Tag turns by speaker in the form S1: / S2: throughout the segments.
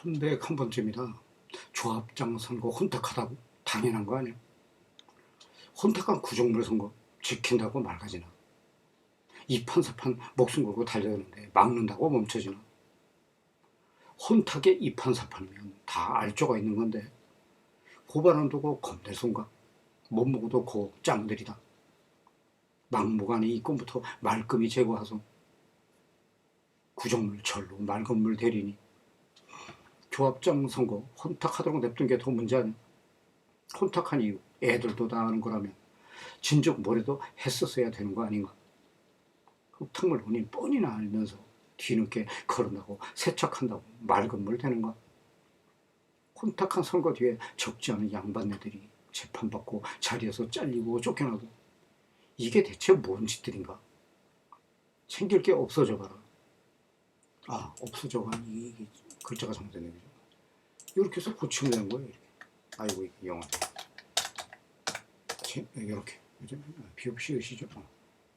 S1: 천백 한 번쯤이다. 조합장 선거 혼탁하다고 당연한 거 아니야? 혼탁한 구정물 선거 지킨다고 말가지나. 이판사판 목숨 걸고 달려드는데 막는다고 멈춰지나. 혼탁의 이판사판이면 다 알조가 있는 건데 고발은 두고 손가 못 먹어도 고 짱들이다. 막무가내 이건부터 말끔히 제거하소. 구정물 절로 맑은 물 대리니 조합장 선거 혼탁하도록 냅둔 게 더 문제 아니야. 혼탁한 이유 애들도 다 아는 거라면 진즉 뭐래도 했었어야 되는 거 아닌가. 흙탕물 본인 뻔히나 알면서 뒤늦게 거론하고 세척한다고 맑은 물 되는가. 혼탁한 선거 뒤에 적지 않은 양반네들이 재판받고 자리에서 잘리고 쫓겨나도 이게 대체 뭔 짓들인가? 챙길 게 없어져 봐라. 아, 없어져가 이, 이 글자가 잘못됐네? 이렇게 해서 고치면 되는 거예요. 이렇게. 아이고 영어. 이렇게 비읍 시으시죠? 어.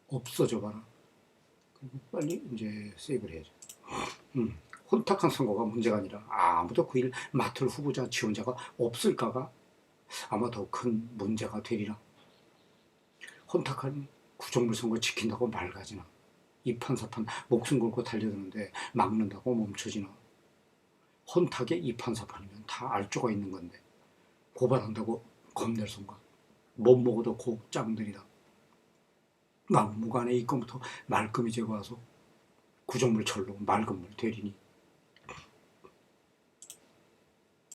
S1: 없어져 봐라. 그리고 빨리 이제 세이브를 해야죠. 음, 혼탁한 선거가 문제가 아니라 아무도 그 일 맡을 후보자 지원자가 없을까가 아마 더 큰 문제가 되리라. 혼탁한 구정물 선거 지킨다고 말가지나 이판사판 목숨 걸고 달려드는데 막는다고 멈춰지나 혼탁의 이판사판이면 다 알조가 있는 건데 고발한다고 겁낼 순간 못 먹어도 곱짱들이다. 막무가내 이건부터 말끔히 제거하소. 구정물 철로 맑은 물 되리니